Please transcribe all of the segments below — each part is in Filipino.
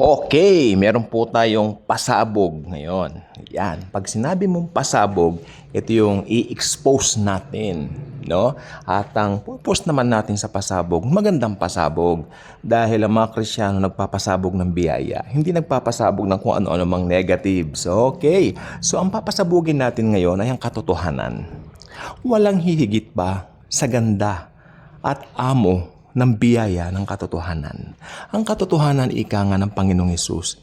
Okay, meron po tayong pasabog ngayon. Yan. Pag sinabi mong pasabog, ito yung i-expose natin. No? At ang purpose naman natin sa pasabog, magandang pasabog. Dahil ang mga Krisyano nagpapasabog ng biyaya. Hindi nagpapasabog ng kung ano-ano mang negatives. Okay. So ang papasabugin natin ngayon ay ang katotohanan. Walang hihigit ba sa ganda at amo ng biyaya ng katotohanan. Ang katotohanan ika nga ng Panginoong Yesus,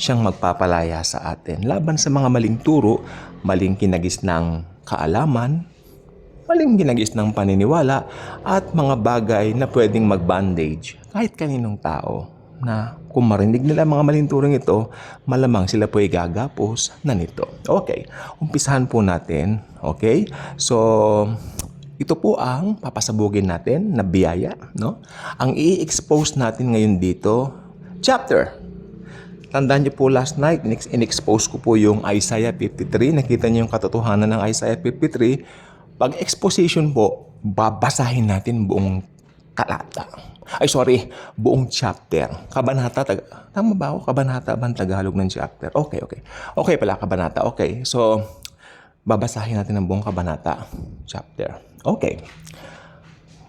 siyang magpapalaya sa atin laban sa mga maling turo, maling kinagis ng kaalaman, maling kinagis ng paniniwala, at mga bagay na pwedeng mag-bandage kahit kaninong tao na kung marinig nila mga maling turong ito, malamang sila po ay gagapos na nito. Okay, umpisahan po natin. Okay, so ito po ang papasabugin natin na biyaya, no? Ang i-expose natin ngayon dito, chapter. Tandaan niyo po last night, in- in-expose ko po yung Isaiah 53. Nakita niyo yung katotohanan ng Isaiah 53. Pag exposition po, babasahin natin buong talata. Ay, sorry, buong chapter. Kabanata, tag tama ba ako? Kabanata ba ang Tagalog ng chapter? Okay, okay. Okay pala, kabanata. Okay, so, babasahin natin ang buong kabanata chapter. Okay.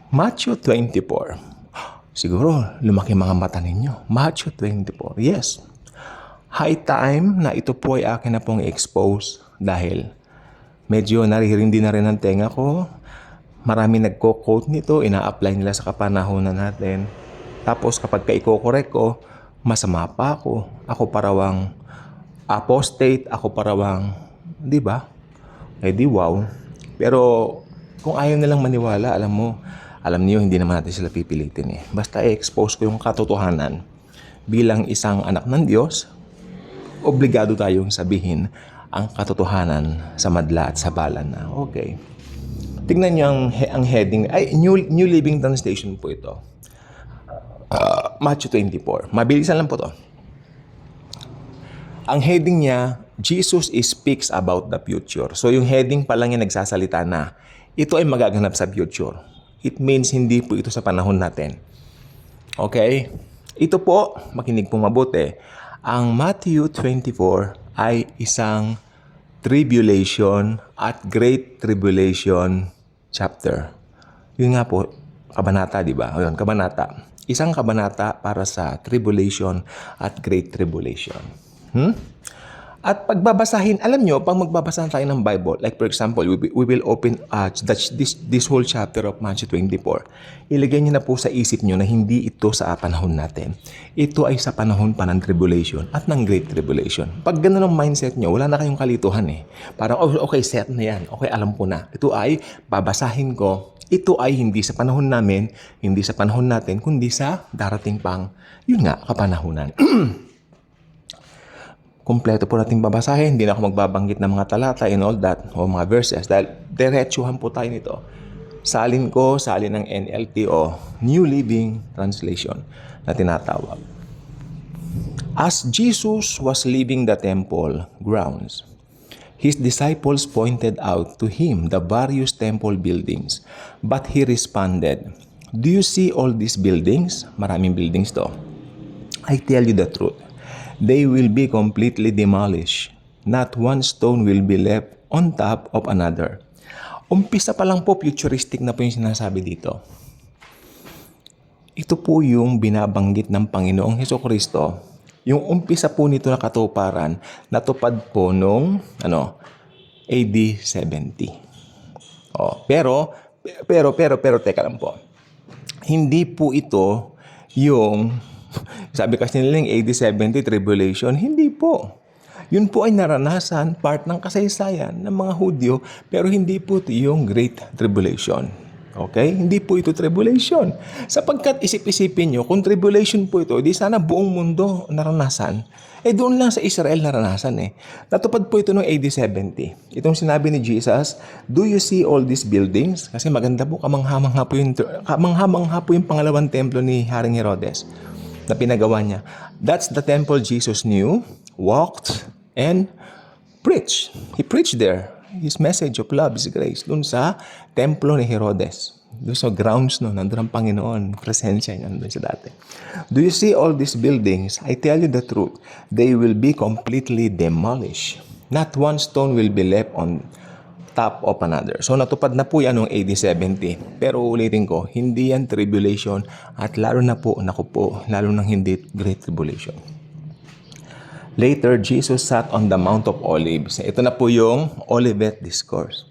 Matthew 24. Siguro, lumaki mga mata ninyo. Matthew 24. Yes. High time na ito po ay akin na pong expose dahil medyo naririndi na rin ang tenga ko. Marami nagko-quote nito, ina-apply nila sa kapanahonan natin. Tapos kapag ka i-correct ko, masama pa ako. Ako parawang apostate, ako parawang, di ba? Eh di wow. Pero kung ayaw nilang maniwala, alam mo, alam niyo hindi naman natin sila pipilitin eh. Basta i-expose ko yung katotohanan bilang isang anak ng Diyos, obligado tayong sabihin ang katotohanan sa madla at sa balan na. Okay. Tingnan niyo ang, ang heading. Ay, New, New Living Translation po ito. Ah, Matthew 24. Mabilisan lang po to. Ang heading niya, Jesus speaks about the future. So yung heading pa lang yung nagsasalita na ito ay magaganap sa future. It means hindi po ito sa panahon natin. Okay? Ito po, makinig po mabuti. Ang Matthew 24 ay isang tribulation at great tribulation chapter. Yun nga po, kabanata, di ba? Ayun, kabanata. Isang kabanata para sa tribulation at great tribulation. Hmm? At pagbabasahin, alam nyo, pag magbabasa tayo ng Bible, like for example, we, we will open uh, this, this whole chapter of Matthew 24. Ilagay nyo na po sa isip nyo na hindi ito sa panahon natin. Ito ay sa panahon pa ng tribulation at ng great tribulation. Pag ganun ang mindset nyo, wala na kayong kalituhan eh. Parang, oh, okay, set na yan. Okay, alam ko na. Ito ay babasahin ko. Ito ay hindi sa panahon namin, hindi sa panahon natin, kundi sa darating pang, yun nga, kapanahunan. kumpleto po natin babasahin. Hindi na ako magbabanggit ng mga talata and all that o mga verses dahil diretsuhan po tayo nito. Salin ko, salin ng NLT o New Living Translation na tinatawag. As Jesus was leaving the temple grounds, his disciples pointed out to him the various temple buildings. But he responded, Do you see all these buildings? Maraming buildings to. I tell you the truth. They will be completely demolished. Not one stone will be left on top of another. Umpisa pa lang po, futuristic na po yung sinasabi dito. Ito po yung binabanggit ng Panginoong Heso Kristo. Yung umpisa po nito na katuparan, natupad po nung ano, AD 70. Oh, pero, pero, pero, pero, teka lang po. Hindi po ito yung, sabi kasi nila yung AD 70 tribulation, hindi po. Yun po ay naranasan, part ng kasaysayan ng mga Hudyo, pero hindi po yung Great Tribulation. Okay? Hindi po ito tribulation. Sapagkat isip-isipin nyo, kung tribulation po ito, di sana buong mundo naranasan. Eh doon lang sa Israel naranasan eh. Natupad po ito noong AD 70. Itong sinabi ni Jesus, Do you see all these buildings? Kasi maganda po, kamangha-mangha po yung, kamangha-mangha po yung pangalawang templo ni Haring Herodes na pinagawa niya. That's the temple Jesus knew, walked, and preached. He preached there his message of love, his grace, dun sa templo ni Herodes. Doon sa grounds no, nandun ang Panginoon. Presensya niya nandun sa dati. Do you see all these buildings? I tell you the truth. They will be completely demolished. Not one stone will be left on top of another. So natupad na po yan noong AD 70. Pero ulitin ko, hindi yan tribulation at lalo na po, naku po, lalo nang hindi great tribulation. Later, Jesus sat on the Mount of Olives. Ito na po yung Olivet Discourse.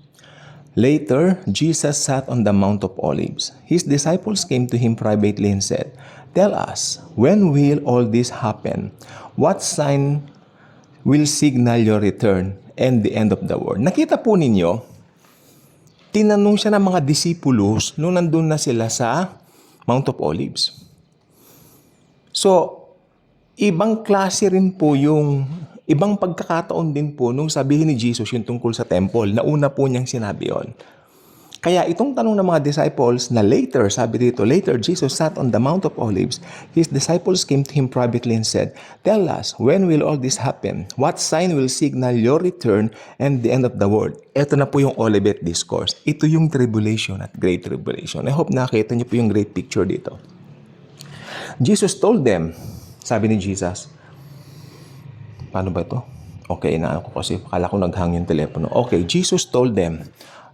Later, Jesus sat on the Mount of Olives. His disciples came to him privately and said, Tell us, when will all this happen? What sign will signal your return and the end of the world? Nakita po ninyo, tinanong siya ng mga disipulos nung nandun na sila sa Mount of Olives. So, ibang klase rin po yung ibang pagkakataon din po nung sabihin ni Jesus yung tungkol sa temple. Nauna po niyang sinabi yon. Kaya itong tanong ng mga disciples na later, sabi dito, later Jesus sat on the Mount of Olives. His disciples came to him privately and said, Tell us, when will all this happen? What sign will signal your return and the end of the world? Ito na po yung Olivet Discourse. Ito yung tribulation at great tribulation. I hope nakita niyo po yung great picture dito. Jesus told them, sabi ni Jesus, paano ba ito? Okay, na ako kasi akala ko naghang yung telepono. Okay, Jesus told them,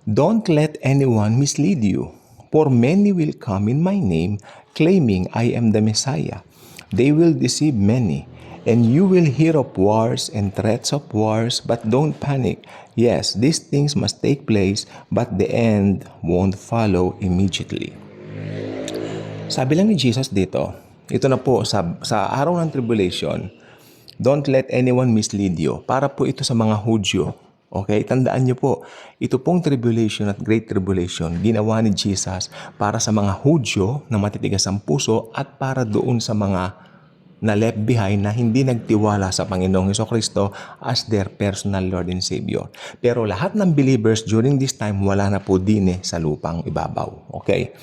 Don't let anyone mislead you, for many will come in my name, claiming I am the Messiah. They will deceive many, and you will hear of wars and threats of wars, but don't panic. Yes, these things must take place, but the end won't follow immediately. Sabi lang ni Jesus dito, ito na po sa, sa araw ng tribulation, don't let anyone mislead you. Para po ito sa mga Hudyo. Okay, tandaan niyo po, ito pong tribulation at great tribulation, ginawa ni Jesus para sa mga Hudyo na matitigas ang puso at para doon sa mga na left behind na hindi nagtiwala sa Panginoong Heso Kristo as their personal Lord and Savior. Pero lahat ng believers during this time, wala na po din eh sa lupang ibabaw. Okay?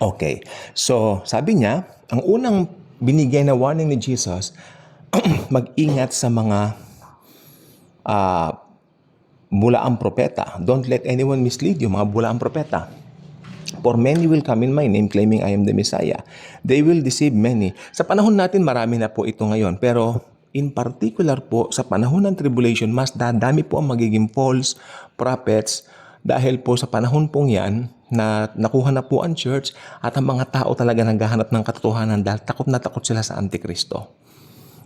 Okay. So, sabi niya, ang unang binigay na warning ni Jesus, mag-ingat sa mga ah, bulaang propeta. Don't let anyone mislead you, mga bulaang propeta. For many will come in my name claiming I am the Messiah. They will deceive many. Sa panahon natin, marami na po ito ngayon. Pero in particular po, sa panahon ng tribulation, mas dadami po ang magiging false prophets dahil po sa panahon pong yan, na nakuha na po ang church at ang mga tao talaga naghahanap ng katotohanan dahil takot na takot sila sa Antikristo.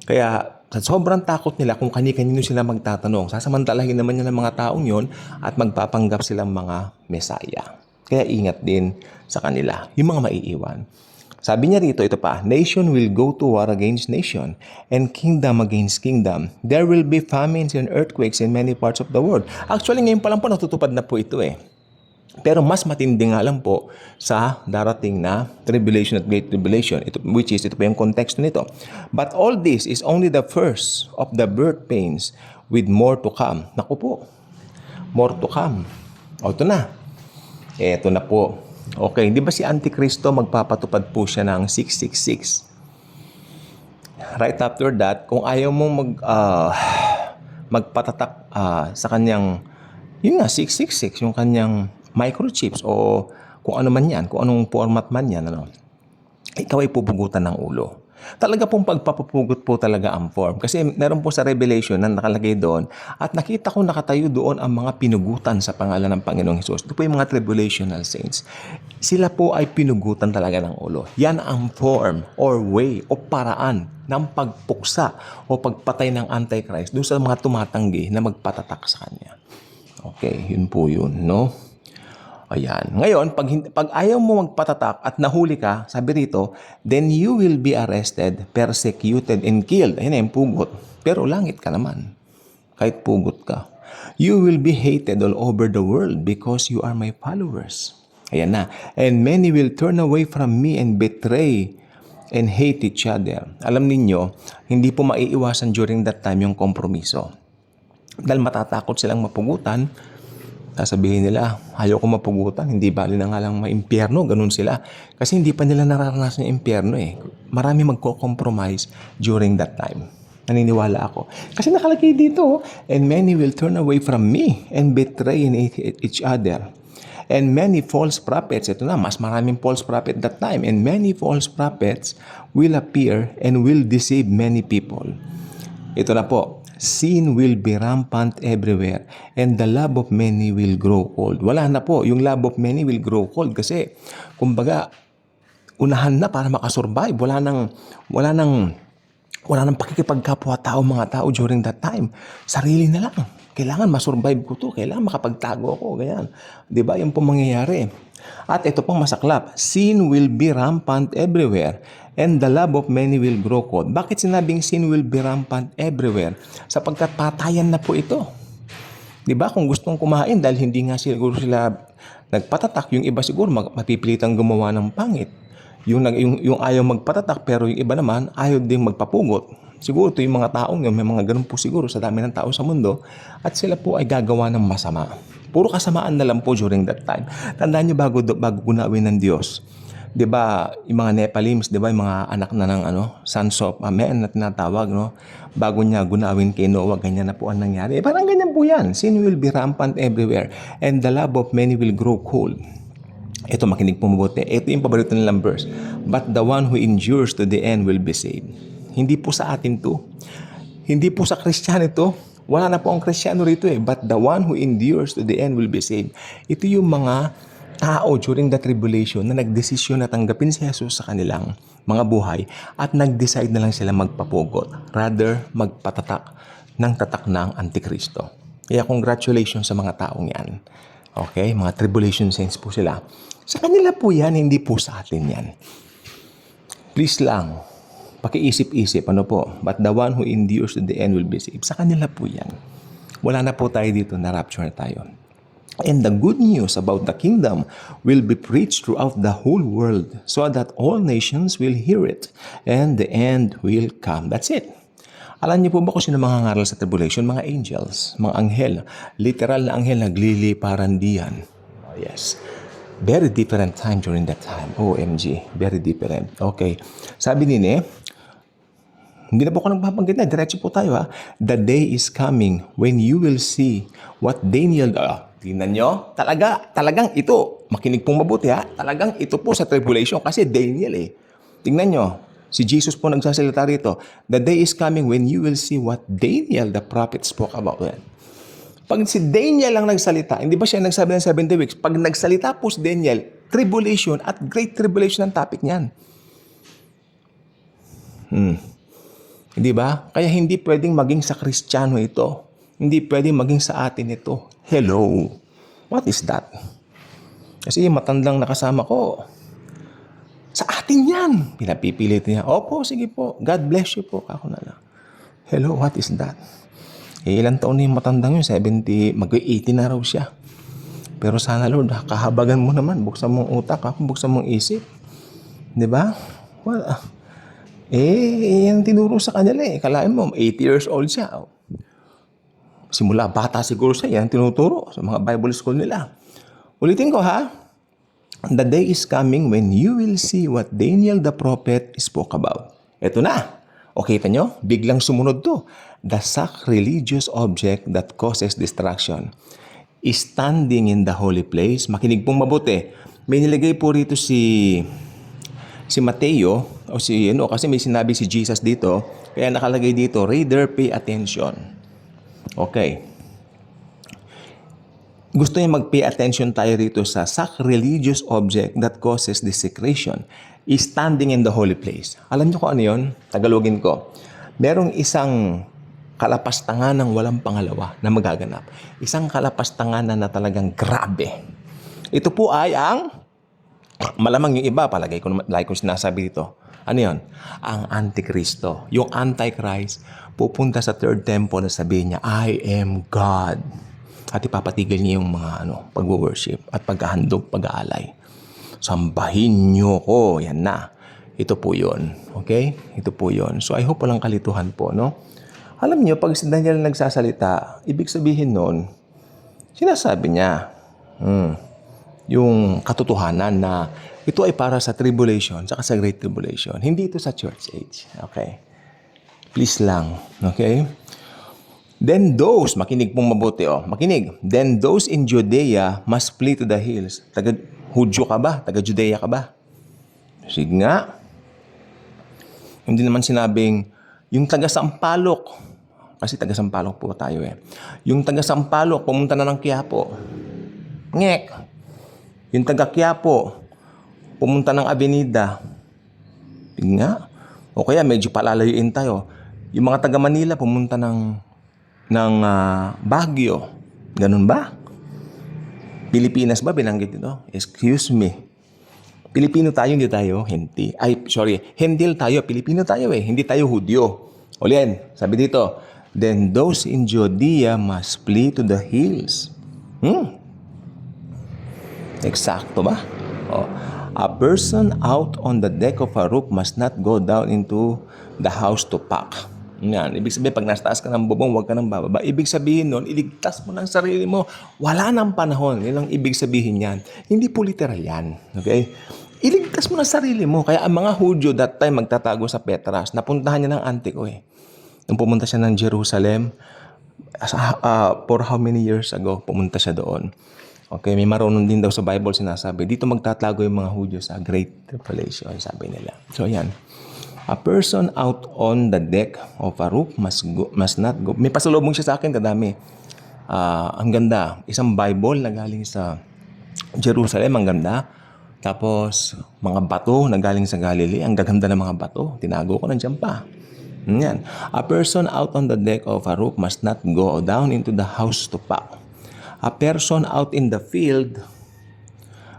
Kaya sa sobrang takot nila kung kani-kanino sila magtatanong, sasamantalahin naman niya ng mga taong yon at magpapanggap silang mga mesaya. Kaya ingat din sa kanila, yung mga maiiwan. Sabi niya rito, ito pa, Nation will go to war against nation, and kingdom against kingdom. There will be famines and earthquakes in many parts of the world. Actually, ngayon pa lang po natutupad na po ito eh. Pero mas matindi nga lang po sa darating na tribulation at great tribulation, ito, which is, ito po yung context nito. But all this is only the first of the birth pains with more to come. Naku po, more to come. O, ito na. Eto na po. Okay, di ba si Antikristo magpapatupad po siya ng 666? Right after that, kung ayaw mong mag, ah, magpatatak ah, sa kanyang, yun nga, 666, yung kanyang microchips o kung ano man yan, kung anong format man yan, ano, ikaw ay pupugutan ng ulo. Talaga pong pagpapapugot po talaga ang form. Kasi meron po sa Revelation na nakalagay doon at nakita ko nakatayo doon ang mga pinugutan sa pangalan ng Panginoong Hesus. Ito po yung mga tribulational saints. Sila po ay pinugutan talaga ng ulo. Yan ang form or way o paraan ng pagpuksa o pagpatay ng Antichrist doon sa mga tumatanggi na magpatatak sa kanya. Okay, yun po yun, no? Ayan. Ngayon, pag, pag ayaw mo magpatatak at nahuli ka, sabi rito, then you will be arrested, persecuted, and killed. Ayan na yung pugot. Pero langit ka naman. Kahit pugot ka. You will be hated all over the world because you are my followers. Ayan na. And many will turn away from me and betray and hate each other. Alam ninyo, hindi po maiiwasan during that time yung kompromiso. Dahil matatakot silang mapugutan, sasabihin nila, ayaw ko mapugutan, hindi bali na nga lang maimpyerno, ganun sila. Kasi hindi pa nila nararanasan yung impyerno eh. Marami magko-compromise during that time. Naniniwala ako. Kasi nakalagay dito, and many will turn away from me and betray and hate each other. And many false prophets, ito na, mas maraming false prophet that time. And many false prophets will appear and will deceive many people. Ito na po, sin will be rampant everywhere and the love of many will grow cold. Wala na po, yung love of many will grow cold kasi kumbaga unahan na para makasurvive. Wala nang wala nang wala nang pakikipagkapwa-tao mga tao during that time. Sarili na lang. Kailangan masurvive ko to. Kailangan makapagtago ako. Ganyan. Di ba? Yan po mangyayari. At ito pang masaklap. Sin will be rampant everywhere and the love of many will grow cold. Bakit sinabing sin will be rampant everywhere? Sapagkat patayan na po ito. Di ba? Kung gustong kumain dahil hindi nga siguro sila nagpatatak, yung iba siguro mag- mapipilitang gumawa ng pangit. Yung, yung, yung ayaw magpatatak pero yung iba naman ayaw ding magpapugot. Siguro ito yung mga taong yun, may mga ganun po siguro sa dami ng tao sa mundo at sila po ay gagawa ng masama. Puro kasamaan na lang po during that time. Tandaan niyo bago, bago gunawin ng Diyos, 'di ba, yung mga Nepalims, 'di ba, yung mga anak na ng ano, sons of a man na tinatawag, no? Bago niya gunawin kay Noah, ganyan na po ang nangyari. Eh, parang ganyan po 'yan. Sin will be rampant everywhere and the love of many will grow cold. Ito, makinig po mabuti. Ito yung paborito nilang verse. But the one who endures to the end will be saved. Hindi po sa atin to. Hindi po sa Kristiyano ito. Wala na po ang Kristiyano rito eh. But the one who endures to the end will be saved. Ito yung mga tao during the tribulation na nagdesisyon na tanggapin si Jesus sa kanilang mga buhay at nag-decide na lang sila magpapugot. Rather, magpatatak ng tatak ng Antikristo. Kaya congratulations sa mga taong yan. Okay? Mga tribulation saints po sila. Sa kanila po yan, hindi po sa atin yan. Please lang, pakiisip-isip, ano po, but the one who endures to the end will be saved. Sa kanila po yan. Wala na po tayo dito, na rapture na tayo. And the good news about the kingdom will be preached throughout the whole world so that all nations will hear it and the end will come. That's it. Alam niyo po ba kung sino mga ngaral sa tribulation? Mga angels, mga anghel. Literal na anghel nagliliparan diyan. Oh, yes. Very different time during that time. OMG. Very different. Okay. Sabi ni Ne, hindi na po ako nagpapanggit na. Diretso po tayo ha. The day is coming when you will see what Daniel... Ah, tingnan nyo. Talaga, talagang ito. Makinig pong mabuti ha. Talagang ito po sa tribulation kasi Daniel eh. Tingnan nyo. Si Jesus po nagsasalita rito. The day is coming when you will see what Daniel the prophet spoke about. Yan. Pag si Daniel lang nagsalita, hindi ba siya nagsabi ng 70 weeks? Pag nagsalita po si Daniel, tribulation at great tribulation ang topic niyan. Hmm. Hindi ba? Kaya hindi pwedeng maging sa Kristiyano ito. Hindi pwedeng maging sa atin ito. Hello. What is that? Kasi yung matandang nakasama ko, sa atin yan. Pinapipilit niya. Opo, sige po. God bless you po. Ako na lang. Hello, what is that? Eh, ilang taon na yung matandang yun? 70, mag-80 na raw siya. Pero sana Lord, kahabagan mo naman. Buksan mong utak, ha? buksan mong isip. Di ba? Well, ah, eh, yan tinuro sa kanila eh. Kalain mo, 80 years old siya. Simula bata siguro siya, yan tinuturo sa mga Bible school nila. Ulitin ko ha. The day is coming when you will see what Daniel the prophet spoke about. Ito na. O kita nyo? Biglang sumunod to. The sacrilegious object that causes destruction is standing in the holy place. Makinig pong mabuti. May nilagay po rito si si Mateo o si ano kasi may sinabi si Jesus dito kaya nakalagay dito reader pay attention okay gusto niya mag-pay attention tayo rito sa sacrilegious object that causes desecration is standing in the holy place. Alam niyo kung ano yun? Tagalogin ko. Merong isang kalapastangan ng walang pangalawa na magaganap. Isang kalapastangan na, na talagang grabe. Ito po ay ang malamang yung iba, palagay ko, like ko sinasabi dito. Ano yon? Ang Antikristo. Yung Antichrist, pupunta sa third temple na sabihin niya, I am God. At ipapatigil niya yung mga ano, pag-worship at paghahandog, pag-aalay. Sambahin niyo ko. Yan na. Ito po yon Okay? Ito po yon So I hope walang kalituhan po, no? Alam niyo, pag si Daniel nagsasalita, ibig sabihin nun, sinasabi niya, hmm, yung katotohanan na ito ay para sa tribulation, saka sa great tribulation. Hindi ito sa church age. Okay? Please lang. Okay? Then those, makinig pong mabuti oh, makinig. Then those in Judea must flee to the hills. Taga Hudyo ka ba? Taga Judea ka ba? Sige nga. Hindi naman sinabing yung taga Sampalok. Kasi taga Sampalok po tayo eh. Yung taga Sampalok pumunta na ng Quiapo. Ngek. Yung taga Quiapo pumunta ng Avenida. Sige nga. O kaya medyo palalayuin tayo. Yung mga taga Manila pumunta ng ng ah, Baguio. Ganun ba? Pilipinas ba binanggit ito? Excuse me. Pilipino tayo, hindi tayo hindi. Ay, sorry. Hendil tayo, Pilipino tayo eh. Hindi tayo Hudyo. Ulian, sabi dito, Then those in Judea must flee to the hills. Hmm. Eksakto ba? Oh. A person out on the deck of a roof must not go down into the house to pack. Yan. Ibig sabihin, pag nasa taas ka ng bubong, huwag ka nang bababa. Ibig sabihin nun, iligtas mo ng sarili mo. Wala nang panahon. Yan ang ibig sabihin yan. Hindi po literal yan. Okay? Iligtas mo ng sarili mo. Kaya ang mga Hudyo that time magtatago sa Petras. Napuntahan niya ng Antico eh. Nung pumunta siya ng Jerusalem, ah, for how many years ago, pumunta siya doon. Okay, may marunong din daw sa Bible sinasabi, dito magtatago yung mga Hudyo sa Great Tribulation, sabi nila. So, yan. A person out on the deck of a roof must, go, must not go. May pasalubong siya sa akin, kadami. Ah, ang ganda. Isang Bible na galing sa Jerusalem, ang ganda. Tapos, mga bato na galing sa Galilee. Ang gaganda ng mga bato. Tinago ko nandiyan pa. Yan. A person out on the deck of a roof must not go down into the house to pack. A person out in the field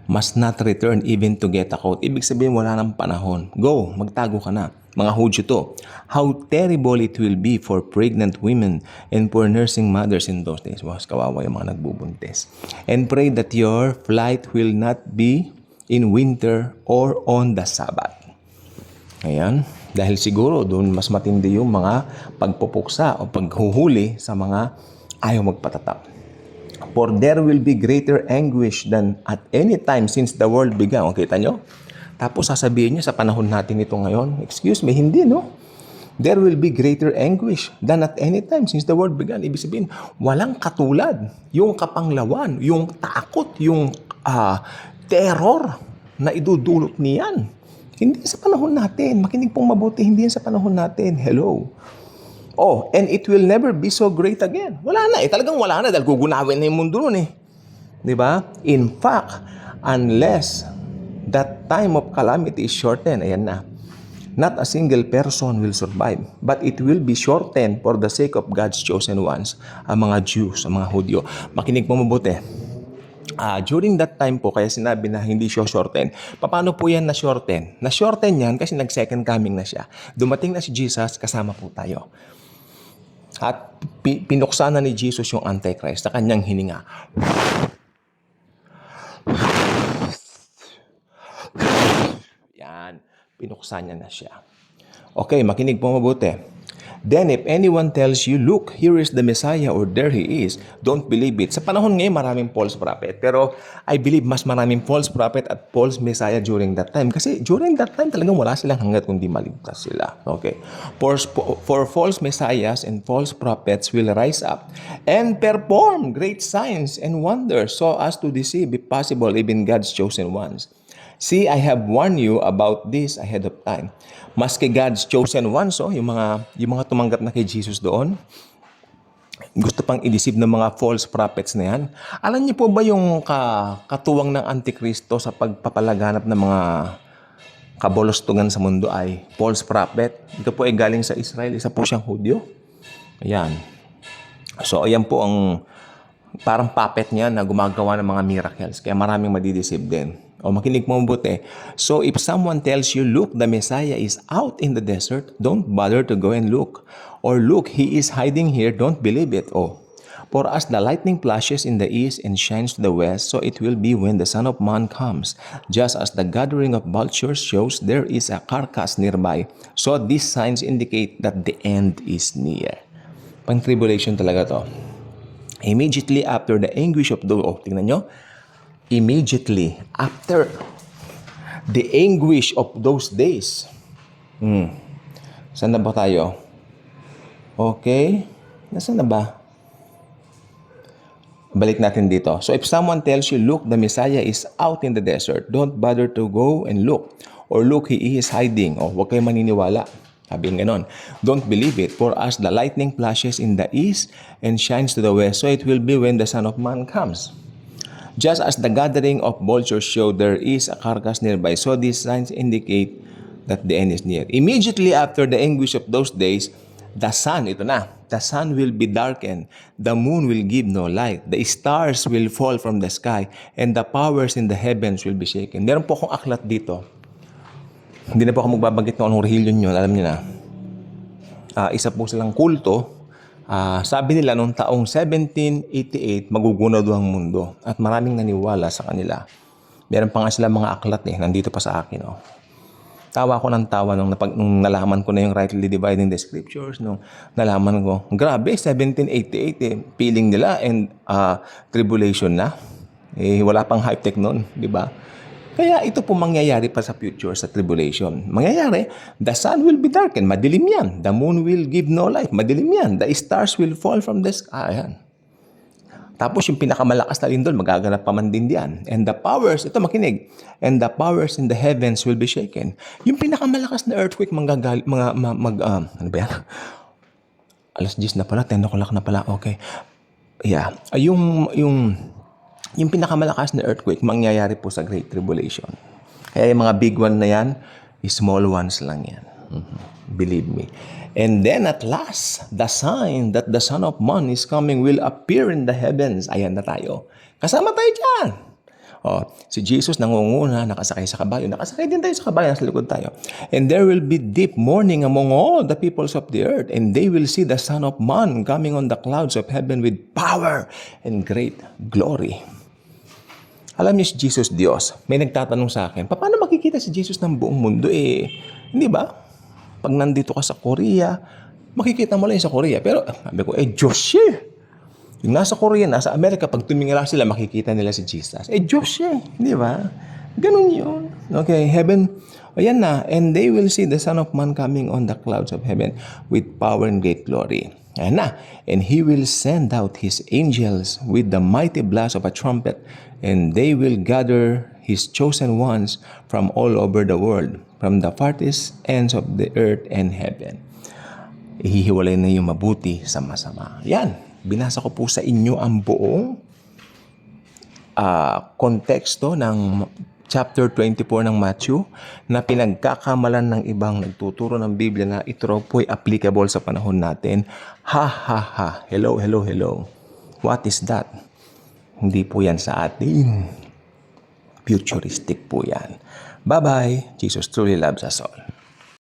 must not return even to get a coat. Ibig sabihin, wala nang panahon. Go, magtago ka na. Mga Hudyo to. How terrible it will be for pregnant women and for nursing mothers in those days. Was kawawa yung mga nagbubuntis. And pray that your flight will not be in winter or on the Sabbath. Ayan. Dahil siguro doon mas matindi yung mga pagpupuksa o paghuhuli sa mga ayaw magpatatak. For there will be greater anguish than at any time since the world began. O, kita nyo? Tapos sasabihin niya sa panahon natin ito ngayon, excuse me, hindi no? There will be greater anguish than at any time since the world began. Ibig sabihin, walang katulad. Yung kapanglawan, yung takot, yung ah, terror na idudulot niyan. Hindi sa panahon natin. Makinig pong mabuti, hindi yan sa panahon natin. Hello. Oh, and it will never be so great again. Wala na eh. Talagang wala na dahil gugunawin na yung mundo nun eh. Di ba? In fact, unless that time of calamity is shortened, ayan na, not a single person will survive. But it will be shortened for the sake of God's chosen ones, ang mga Jews, ang mga Hudyo. Makinig mo mabuti. Ah, during that time po, kaya sinabi na hindi siya shorten. Paano po yan na shorten? Na shorten yan kasi nag-second coming na siya. Dumating na si Jesus, kasama po tayo. At pi- pinuksa na ni Jesus yung Antichrist sa kanyang hininga. Yan. Pinuksa niya na siya. Okay, makinig po mabuti. Then if anyone tells you, look, here is the Messiah or there he is, don't believe it. Sa panahon ngayon, maraming false prophet. Pero I believe mas maraming false prophet at false Messiah during that time. Kasi during that time talagang wala silang hanggat kundi maligtas sila. Okay. For, for false messiahs and false prophets will rise up and perform great signs and wonders so as to deceive, if possible, even God's chosen ones. See, I have warned you about this ahead of time. Maski God's chosen ones, oh, yung mga yung mga tumanggap na kay Jesus doon, gusto pang i-deceive ng mga false prophets na yan. Alam niyo po ba yung ka, katuwang ng Antikristo sa pagpapalaganap ng mga kabolostugan sa mundo ay false prophet? Ito po ay galing sa Israel, isa po siyang Hudyo. Ayan. So, ayan po ang parang puppet niya na gumagawa ng mga miracles. Kaya maraming madideceive din. O makinig mo mabuti. So if someone tells you, look, the Messiah is out in the desert, don't bother to go and look. Or look, he is hiding here, don't believe it. Oh. For as the lightning flashes in the east and shines to the west, so it will be when the Son of Man comes. Just as the gathering of vultures shows there is a carcass nearby, so these signs indicate that the end is near. Pang-tribulation talaga to. Immediately after the anguish of the... Oh, tingnan nyo. Immediately after the anguish of those days. Hmm. Saan na ba tayo? Okay. Nasaan na ba? Balik natin dito. So if someone tells you, look, the Messiah is out in the desert, don't bother to go and look. Or look, he is hiding. O huwag kayo maniniwala. Sabi ganon. Don't believe it, for as the lightning flashes in the east and shines to the west, so it will be when the Son of Man comes. Just as the gathering of vultures show there is a carcass nearby, so these signs indicate that the end is near. Immediately after the anguish of those days, the sun, ito na, the sun will be darkened, the moon will give no light, the stars will fall from the sky, and the powers in the heavens will be shaken. Meron po akong aklat dito. Hindi na po ako magbabanggit ng anong religion yun, alam niyo na. Ah, isa po silang kulto. Ah, sabi nila noong taong 1788, magugunaw daw ang mundo. At maraming naniwala sa kanila. Meron pa nga sila mga aklat eh, nandito pa sa akin. Oh. Tawa ko ng tawa nung, napag, nung nalaman ko na yung rightly dividing the scriptures. Nung nalaman ko, grabe, 1788 eh, feeling nila and ah, tribulation na. Eh, wala pang high-tech noon, di ba? Kaya ito po mangyayari pa sa future, sa tribulation. Mangyayari, the sun will be darkened, madilim yan. The moon will give no light, madilim yan. The stars will fall from the sky. Ayan. Tapos yung pinakamalakas na lindol, magaganap pa man din diyan. And the powers, ito makinig, and the powers in the heavens will be shaken. Yung pinakamalakas na earthquake, manggagal, mga, ma, mag, um, ano ba yan? Alas 10 na pala, 10 o'clock na pala, okay. Yeah. Ah, Yung, yung, yung pinakamalakas na earthquake, mangyayari po sa Great Tribulation. Kaya yung mga big one na yan, small ones lang yan. Mhm. Believe me. And then at last, the sign that the Son of Man is coming will appear in the heavens. Ayan na tayo. Kasama tayo dyan. Oh, si Jesus nangunguna, nakasakay sa kabayo. Nakasakay din tayo sa kabayo, nasa likod tayo. And there will be deep mourning among all the peoples of the earth, and they will see the Son of Man coming on the clouds of heaven with power and great glory. Alam niyo si Jesus Diyos. May nagtatanong sa akin, paano makikita si Jesus ng buong mundo? Eh, hindi ba? Pag nandito ka sa Korea, makikita mo lang sa Korea. Pero sabi ko, eh, Diyos siya. eh. Yung nasa Korea, nasa Amerika, pag tumingala sila, makikita nila si Jesus. Eh, Diyos siya. eh. Di ba? Ganun yun. Okay, heaven. Ayan na. And they will see the Son of Man coming on the clouds of heaven with power and great glory. Ayan na. And He will send out His angels with the mighty blast of a trumpet, and they will gather His chosen ones from all over the world, from the farthest ends of the earth and heaven ihihiwalay na yung mabuti sa masama. Yan, binasa ko po sa inyo ang buong ah, konteksto ng chapter 24 ng Matthew na pinagkakamalan ng ibang nagtuturo ng Biblia na ito raw po applicable sa panahon natin. Ha ha ha. Hello, hello, hello. What is that? Hindi po yan sa atin. Futuristic po yan. Bye-bye. Jesus truly loves us all.